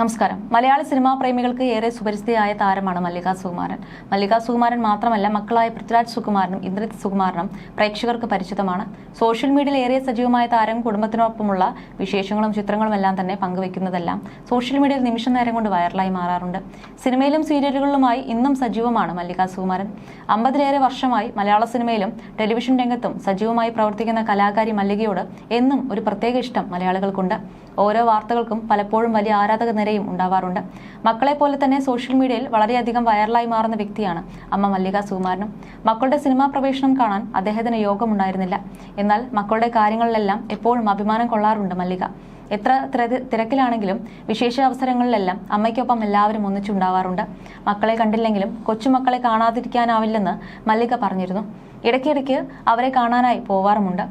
നമസ്കാരം. മലയാള സിനിമാ പ്രേമികൾക്ക് ഏറെ സുപരിചിതയായ താരമാണ് മല്ലികാ സുകുമാരൻ. മല്ലികാ സുകുമാരൻ മാത്രമല്ല മക്കളായ പൃഥ്വിരാജ് സുകുമാരനും ഇന്ദ്രജിത് സുകുമാരനും പ്രേക്ഷകർക്ക് പരിചിതമാണ്. സോഷ്യൽ മീഡിയയിൽ ഏറെ സജീവമായ താരം കുടുംബത്തിനൊപ്പമുള്ള വിശേഷങ്ങളും ചിത്രങ്ങളും എല്ലാം തന്നെ പങ്കുവെക്കുന്നതെല്ലാം സോഷ്യൽ മീഡിയയിൽ നിമിഷ നേരം കൊണ്ട് വൈറലായി മാറാറുണ്ട്. സിനിമയിലും സീരിയലുകളിലുമായി ഇന്നും സജീവമാണ് മല്ലിക സുകുമാരൻ. അമ്പതിലേറെ വർഷമായി മലയാള സിനിമയിലും ടെലിവിഷൻ രംഗത്തും സജീവമായി പ്രവർത്തിക്കുന്ന കലാകാരി മല്ലികയോട് എന്നും ഒരു പ്രത്യേക ഇഷ്ടം മലയാളികൾക്കുണ്ട്. ഓരോ വാർത്തകൾക്കും പലപ്പോഴും വലിയ ആരാധക നിരയും ഉണ്ടാവാറുണ്ട്. മക്കളെ പോലെ തന്നെ സോഷ്യൽ മീഡിയയിൽ വളരെയധികം വൈറലായി മാറുന്ന വ്യക്തിയാണ് അമ്മ മല്ലിക സുകുമാരനും. മക്കളുടെ സിനിമാ പ്രവേശനം കാണാൻ അദ്ദേഹത്തിന് യോഗമുണ്ടായിരുന്നില്ല. എന്നാൽ മക്കളുടെ കാര്യങ്ങളിലെല്ലാം എപ്പോഴും അഭിമാനം കൊള്ളാറുണ്ട് മല്ലിക. എത്ര തിര- തിരക്കിലാണെങ്കിലും വിശേഷ അവസരങ്ങളിലെല്ലാം അമ്മയ്ക്കൊപ്പം എല്ലാവരും ഒന്നിച്ചുണ്ടാവാറുണ്ട്. മക്കളെ കണ്ടില്ലെങ്കിലും കൊച്ചുമക്കളെ കാണാതിരിക്കാനാവില്ലെന്ന് മല്ലിക പറഞ്ഞിരുന്നു. ഇടയ്ക്കിടയ്ക്ക് അവരെ കാണാനായി പോവാറുമുണ്ട്.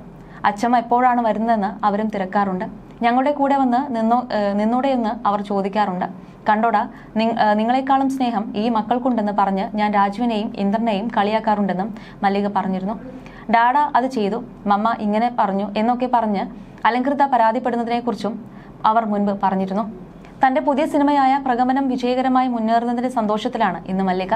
അച്ഛമ്മ എപ്പോഴാണ് വരുന്നതെന്ന് അവരും തിരക്കാറുണ്ട്. ഞങ്ങളുടെ കൂടെ വന്ന് നിന്നോ നിന്നൂടെ എന്ന് അവർ ചോദിക്കാറുണ്ട്. കണ്ടോടാ നിങ്ങളെക്കാളും സ്നേഹം ഈ മക്കൾക്കുണ്ടെന്ന് പറഞ്ഞ് ഞാൻ രാജുവിനെയും ഇന്ദ്രനെയും കളിയാക്കാറുണ്ടെന്നും മല്ലിക പറഞ്ഞിരുന്നു. ഡാഡ അത് ചെയ്തു. മമ്മ ഇങ്ങനെ പറഞ്ഞു എന്നൊക്കെ പറഞ്ഞ് അലങ്കൃത പരാതിപ്പെടുന്നതിനെക്കുറിച്ചും അവർ മുൻപ് പറഞ്ഞിരുന്നു. തന്റെ പുതിയ സിനിമയായ പ്രഗമനം വിജയകരമായി മുന്നേറുന്നതിന്റെ സന്തോഷത്തിലാണ് ഇന്ന് മല്ലിക.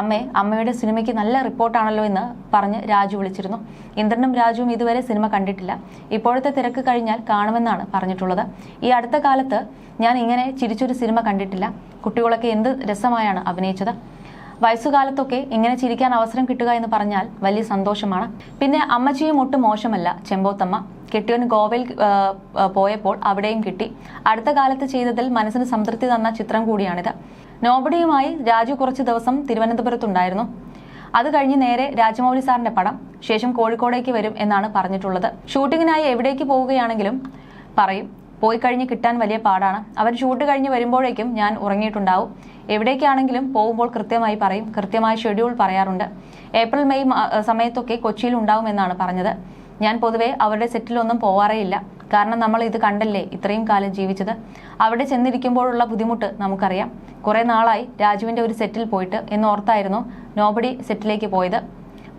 അമ്മേ അമ്മയുടെ സിനിമയ്ക്ക് നല്ല റിപ്പോർട്ടാണല്ലോ എന്ന് പറഞ്ഞ് രാജു വിളിച്ചിരുന്നു. ഇന്ദ്രനും രാജുവും ഇതുവരെ സിനിമ കണ്ടിട്ടില്ല. ഇപ്പോഴത്തെ തിരക്ക് കഴിഞ്ഞാൽ കാണുമെന്നാണ് പറഞ്ഞിട്ടുള്ളത്. ഈ അടുത്ത കാലത്ത് ഞാൻ ഇങ്ങനെ ചിരിച്ചൊരു സിനിമ കണ്ടിട്ടില്ല. കുട്ടികളൊക്കെ എന്ത് രസമായാണ് അഭിനയിച്ചത്. വയസ്സുകാലത്തൊക്കെ ഇങ്ങനെ ചിരിക്കാൻ അവസരം കിട്ടുക എന്ന് പറഞ്ഞാൽ വലിയ സന്തോഷമാണ്. പിന്നെ അമ്മച്ചിയും ഒട്ടും മോശമല്ല ചെമ്പോത്തമ്മ. കെട്ടിയവൻ ഗോവയിൽ പോയപ്പോൾ അവിടെയും കിട്ടി. അടുത്ത കാലത്ത് ചെയ്തതിൽ മനസ്സിന് സംതൃപ്തി തന്ന ചിത്രം കൂടിയാണിത്. നോബഡിയുമായി രാജു കുറച്ച് ദിവസം തിരുവനന്തപുരത്തുണ്ടായിരുന്നു. അത് കഴിഞ്ഞ് നേരെ രാജമൗലി സാറിന്റെ പടം ശേഷം കോഴിക്കോടേക്ക് വരും എന്നാണ് പറഞ്ഞിട്ടുള്ളത്. ഷൂട്ടിങ്ങിനായി എവിടേക്ക് പോവുകയാണെങ്കിലും പറയും പോയി കഴിഞ്ഞ് കിട്ടാൻ വലിയ പാടാണ്. അവർ ഷൂട്ട് കഴിഞ്ഞ് വരുമ്പോഴേക്കും ഞാൻ ഉറങ്ങിയിട്ടുണ്ടാവും. എവിടേക്കാണെങ്കിലും പോകുമ്പോൾ കൃത്യമായി പറയും കൃത്യമായ ഷെഡ്യൂൾ പറയാറുണ്ട്. ഏപ്രിൽ മെയ് സമയത്തൊക്കെ കൊച്ചിയിൽ ഉണ്ടാവുമെന്നാണ് പറഞ്ഞത്. ഞാൻ പൊതുവെ അവരുടെ സെറ്റിലൊന്നും പോവാറേ ഇല്ല കാരണം നമ്മൾ ഇത് കണ്ടല്ലേ ഇത്രയും കാലം ജീവിച്ചത്? അവിടെ ചെന്നിരിക്കുമ്പോഴുള്ള ബുദ്ധിമുട്ട് നമുക്കറിയാം. കുറേ നാളായി രാജുവിന്റെ ഒരു സെറ്റിൽ പോയിട്ട് എന്നോർത്തായിരുന്നു നോബഡി സെറ്റിലേക്ക് പോയത്.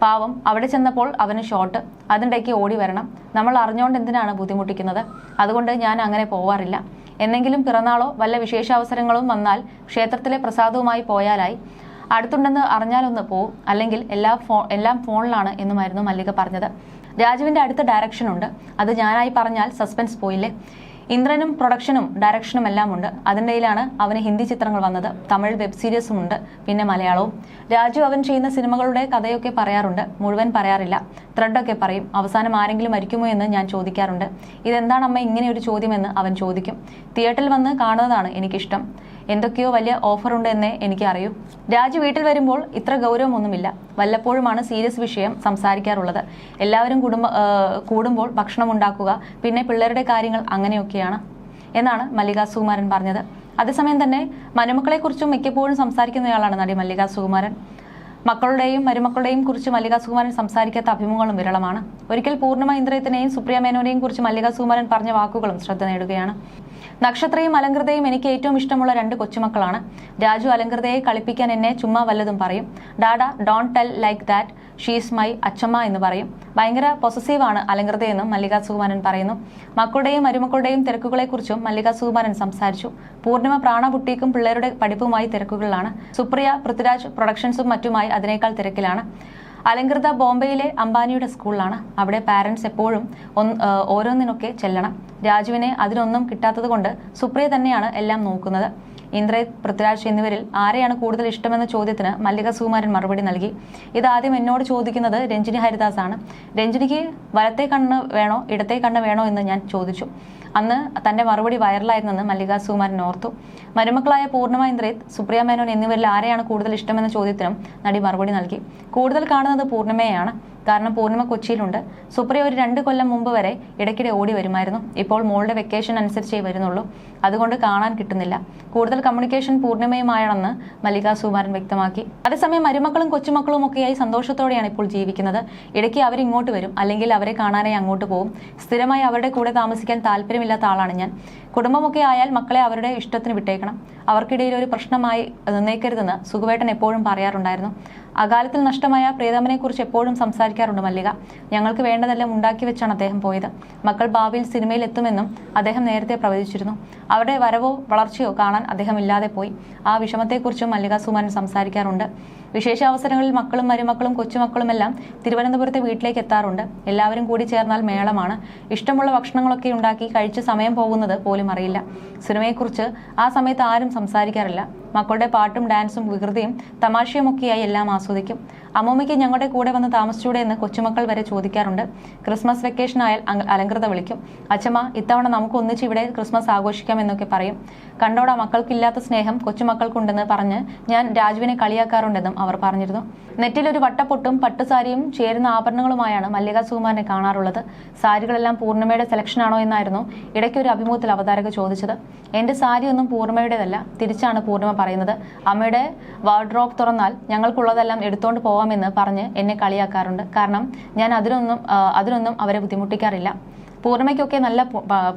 പാവം അവിടെ ചെന്നപ്പോൾ അവന് ഷോട്ട് അതിനിടയ്ക്ക് ഓടി വരണം. നമ്മൾ അറിഞ്ഞുകൊണ്ട് എന്തിനാണ് ബുദ്ധിമുട്ടിക്കുന്നത്? അതുകൊണ്ട് ഞാൻ അങ്ങനെ പോവാറില്ല. എന്നെങ്കിലും പിറന്നാളോ വല്ല വിശേഷാവസരങ്ങളും വന്നാൽ ക്ഷേത്രത്തിലെ പ്രസാദവുമായി പോയാലായി. അടുത്തുണ്ടെന്ന് അറിഞ്ഞാലൊന്ന് പോവും. അല്ലെങ്കിൽ എല്ലാ ഫോ എല്ലാം ഫോണിലാണ് എന്നുമായിരുന്നു മല്ലിക പറഞ്ഞത്. രാജുവിന്റെ അടുത്ത ഡയറക്ഷൻ ഉണ്ട്. അത് ഞാനായി പറഞ്ഞാൽ സസ്പെൻസ് പോയില്ലേ? ഇന്ദ്രനും പ്രൊഡക്ഷനും ഡയറക്ഷനും എല്ലാം ഉണ്ട് അതിനിടയിലാണ് അവന് ഹിന്ദി ചിത്രങ്ങൾ വന്നത്. തമിഴ് വെബ് സീരീസും ഉണ്ട്. പിന്നെ മലയാളവും. രാജു അവൻ ചെയ്യുന്ന സിനിമകളുടെ കഥയൊക്കെ പറയാറുണ്ട്. മുഴുവൻ പറയാറില്ല. ത്രെഡൊക്കെ പറയും. അവസാനം ആരെങ്കിലും മരിക്കുമോ എന്ന് ഞാൻ ചോദിക്കാറുണ്ട്. ഇതെന്താണ് അമ്മ ഇങ്ങനെ ഒരു ചോദ്യമെന്ന് അവൻ ചോദിക്കും. തിയേറ്ററിൽ വന്ന് കാണുന്നതാണ് എനിക്കിഷ്ടം. എന്തൊക്കെയോ വലിയ ഓഫർ ഉണ്ട് എന്നേ എനിക്ക് അറിയൂ രാജു വീട്ടിൽ വരുമ്പോൾ ഇത്ര ഗൗരവമൊന്നുമില്ല. വല്ലപ്പോഴുമാണ് സീരിയസ് വിഷയം സംസാരിക്കാറുള്ളത്. എല്ലാവരും കുടുംബ കൂടുമ്പോൾ ഭക്ഷണം ഉണ്ടാക്കുക പിന്നെ പിള്ളേരുടെ കാര്യങ്ങൾ അങ്ങനെയൊക്കെയാണ് എന്നാണ് മല്ലികാ സുകുമാരൻ പറഞ്ഞത്. അതേസമയം തന്നെ മരുമക്കളെക്കുറിച്ചും മിക്കപ്പോഴും സംസാരിക്കുന്നയാളാണ് നടി മല്ലികാ സുകുമാരൻ. മക്കളുടെയും മരുമക്കളുടെയും കുറിച്ച് മല്ലികാ സുകുമാരൻ സംസാരിക്കാത്ത അഭിമുഖങ്ങളും വിരളമാണ്. ഒരിക്കൽ പൂർണിമ ഇന്ദ്രയത്തിനെയും സുപ്രിയ മേനോനെയും കുറിച്ച് മല്ലികാ സുകുമാരൻ പറഞ്ഞ വാക്കുകളും ശ്രദ്ധ നേടുകയാണ്. നക്ഷത്രയും അലങ്കൃതയും എനിക്ക് ഏറ്റവും ഇഷ്ടമുള്ള രണ്ട് കൊച്ചുമക്കളാണ്. രാജു അലങ്കൃതയെ കളിപ്പിക്കാൻ എന്നെ ചുമ്മാ വല്ലതും പറയും. Dada don't tell like that she's my അച്ചമ്മ എന്ന് പറയും. ഭയങ്കര പൊസസീവാണ് അലങ്കൃതയെന്നും മല്ലിക സുകുമാരൻ പറയുന്നു. മക്കളുടെയും മരുമക്കളുടെയും തിരക്കുകളെക്കുറിച്ചും മല്ലിക സുകുമാരൻ സംസാരിച്ചു. പൂർണിമ പ്രാണപുട്ടിക്കും പിള്ളേരുടെ പഠിപ്പുമായി തിരക്കുകളിലാണ്. സുപ്രിയ പൃഥ്വിരാജ് പ്രൊഡക്ഷൻസും മറ്റുമായി അതിനേക്കാൾ തിരക്കിലാണ്. അലങ്കൃത ബോംബെയിലെ അംബാനിയുടെ സ്കൂളിലാണ്. അവിടെ പാരൻസ് എപ്പോഴും ഓരോന്നിനൊക്കെ ചെല്ലണം. രാജുവിനെ അതിനൊന്നും കിട്ടാത്തത് കൊണ്ട് സുപ്രിയ തന്നെയാണ് എല്ലാം നോക്കുന്നത്. ഇന്ദ്രജിത് പൃഥ്വിരാജ് എന്നിവരിൽ ആരെയാണ് കൂടുതൽ ഇഷ്ടമെന്ന ചോദ്യത്തിന് മല്ലിക സുകുമാരൻ മറുപടി നൽകി. ഇതാദ്യം എന്നോട് ചോദിക്കുന്നത് രഞ്ജിനി ഹരിദാസ് ആണ് രഞ്ജിനിക്ക് വലത്തെ കണ്ണ് വേണോ ഇടത്തെ കണ്ണ് വേണോ എന്ന് ഞാൻ ചോദിച്ചു. അന്ന് തന്റെ മറുപടി വൈറലായിരുന്നെന്ന് മല്ലിക സുകുമാരൻ ഓർത്തു. മരുമക്കളായ പൂർണിമ ഇന്ദ്രജിത്ത് സുപ്രിയ മേനോൻ എന്നിവരിൽ ആരെയാണ് കൂടുതൽ ഇഷ്ടമെന്ന ചോദ്യത്തിനും നടി മറുപടി നൽകി. കൂടുതൽ കാണുന്നത് പൂർണിമയെയാണ് കാരണം പൂർണിമ കൊച്ചിയിലുണ്ട്. സുപ്രിയ ഒരു രണ്ട് കൊല്ലം മുമ്പ് വരെ ഇടയ്ക്കിടെ ഓടി വരുമായിരുന്നു. ഇപ്പോൾ മോളുടെ വെക്കേഷൻ അനുസരിച്ചേ വരുന്നുള്ളൂ. അതുകൊണ്ട് കാണാൻ കിട്ടുന്നില്ല. കൂടുതൽ കമ്മ്യൂണിക്കേഷൻ പൂർണിമയുമായാണെന്ന് മല്ലിക സുമാരൻ വ്യക്തമാക്കി. അതേസമയം മരുമക്കളും കൊച്ചുമക്കളും ഒക്കെയായി സന്തോഷത്തോടെയാണ് ഇപ്പോൾ ജീവിക്കുന്നത്. ഇടയ്ക്ക് അവരിങ്ങോട്ട് വരും. അല്ലെങ്കിൽ അവരെ കാണാനായി അങ്ങോട്ട് പോകും. സ്ഥിരമായി അവരുടെ കൂടെ താമസിക്കാൻ താല്പര്യമില്ലാത്ത ആളാണ് ഞാൻ. കുടുംബമൊക്കെ ആയാൽ മക്കളെ അവരുടെ ഇഷ്ടത്തിന് വിട്ടേക്കണം. അവർക്കിടയിൽ ഒരു പ്രശ്നമായി നിന്നേക്കരുതെന്ന് സുഖവേട്ടൻ എപ്പോഴും പറയാറുണ്ടായിരുന്നു. അകാലത്തിൽ നഷ്ടമായ പ്രിയതമനെ കുറിച്ച് എപ്പോഴും സംസാരിക്കാറുണ്ട് മല്ലിക. ഞങ്ങൾക്ക് വേണ്ടതെല്ലാം ഉണ്ടാക്കി വെച്ചാണ് അദ്ദേഹം പോയത്. മക്കൾ ഭാവിയിൽ സിനിമയിൽ എത്തുമെന്നും അദ്ദേഹം നേരത്തെ പ്രവചിച്ചിരുന്നു. അവരുടെ വരവോ വളർച്ചയോ കാണാൻ അദ്ദേഹം ഇല്ലാതെ പോയി. ആ വിഷമത്തെക്കുറിച്ചും മല്ലിക സുമാൻ സംസാരിക്കാറുണ്ട്. വിശേഷ അവസരങ്ങളിൽ മക്കളും മരുമക്കളും കൊച്ചുമക്കളുമെല്ലാം തിരുവനന്തപുരത്തെ വീട്ടിലേക്ക് എത്താറുണ്ട്. എല്ലാവരും കൂടി ചേർന്നാൽ മേളമാണ്. ഇഷ്ടമുള്ള ഭക്ഷണങ്ങളൊക്കെ ഉണ്ടാക്കി കഴിച്ച് സമയം പോകുന്നത് പോലും അറിയില്ല. സിനിമയെക്കുറിച്ച് ആ സമയത്ത് ആരും സംസാരിക്കാറില്ല. മക്കളുടെ പാട്ടും ഡാൻസും വികൃതിയും തമാശയുമൊക്കെയായി എല്ലാം ആസ്വദിക്കും. അമ്മൂമ്മയ്ക്ക് ഞങ്ങളുടെ കൂടെ വന്ന് താമസിച്ചൂടെ എന്ന് കൊച്ചുമക്കൾ വരെ ചോദിക്കാറുണ്ട്. ക്രിസ്മസ് വെക്കേഷൻ ആയാൽ അലങ്കൃത വിളിക്കും. അച്ഛമ്മ ഇത്തവണ നമുക്ക് ഒന്നിച്ച് ഇവിടെ ക്രിസ്മസ് ആഘോഷിക്കാം എന്നൊക്കെ പറയും. കണ്ടോടാ മക്കൾക്കില്ലാത്ത സ്നേഹം കൊച്ചുമക്കൾക്കുണ്ടെന്ന് പറഞ്ഞ് ഞാൻ രാജുവിനെ കളിയാക്കാറുണ്ടെന്നും അവർ പറഞ്ഞിരുന്നു. നെറ്റിൽ ഒരു വട്ടപ്പൊട്ടും പട്ടുസാരിയും ചേരുന്ന ആഭരണങ്ങളുമായാണ് മല്ലിക സുകുമാരനെ കാണാറുള്ളത്. സാരികളെല്ലാം പൂർണിമയുടെ സെലക്ഷൻ ആണോ എന്നായിരുന്നു ഇടയ്ക്കൊരു അഭിമുഖത്തിൽ അവതാരക ചോദിച്ചത്. എന്റെ സാരിയൊന്നും പൂർണിമയുടേതല്ല തിരിച്ചാണ് പൂർണിമ പറയുന്നത് അമ്മയുടെ വാർഡ്രോപ്പ് തുറന്നാൽ ഞങ്ങൾക്കുള്ളതെല്ലാം എടുത്തുകൊണ്ട് പോവാമെന്ന് പറഞ്ഞ് എന്നെ കളിയാക്കാറുണ്ട്. കാരണം ഞാൻ അതിനൊന്നും അതിനൊന്നും അവരെ ബുദ്ധിമുട്ടിക്കാറില്ല. പൂർണിമയ്ക്കൊക്കെ നല്ല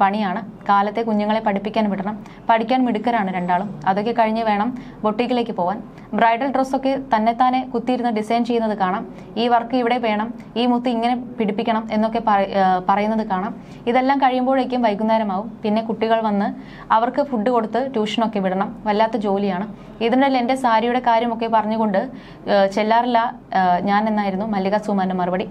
പണിയാണ്. കാലത്തെ കുഞ്ഞുങ്ങളെ പഠിപ്പിക്കാൻ വിടണം. പഠിക്കാൻ മിടുക്കരാണ് രണ്ടാളും. അതൊക്കെ കഴിഞ്ഞ് വേണം ബൊട്ടീക്കിലേക്ക് പോവാൻ. ബ്രൈഡൽ ഡ്രസ്സൊക്കെ തന്നെത്താനെ കുത്തിയിരുന്ന് ഡിസൈൻ ചെയ്യുന്നത് കാണാം. ഈ വർക്ക് ഇവിടെ വേണം. ഈ മുത്ത് ഇങ്ങനെ പിടിപ്പിക്കണം എന്നൊക്കെ പറയുന്നത് കാണാം. ഇതെല്ലാം കഴിയുമ്പോഴേക്കും വൈകുന്നേരമാവും. പിന്നെ കുട്ടികൾ വന്ന് അവർക്ക് ഫുഡ് കൊടുത്ത് ട്യൂഷനൊക്കെ വിടണം. വല്ലാത്ത ജോലിയാണ്. ഇതിനിടയിൽ എന്റെ സാരിയുടെ കാര്യമൊക്കെ പറഞ്ഞുകൊണ്ട് ചെല്ലാറില്ല ഞാൻ എന്നായിരുന്നു മല്ലിക സുമാന്റെ മറുപടി.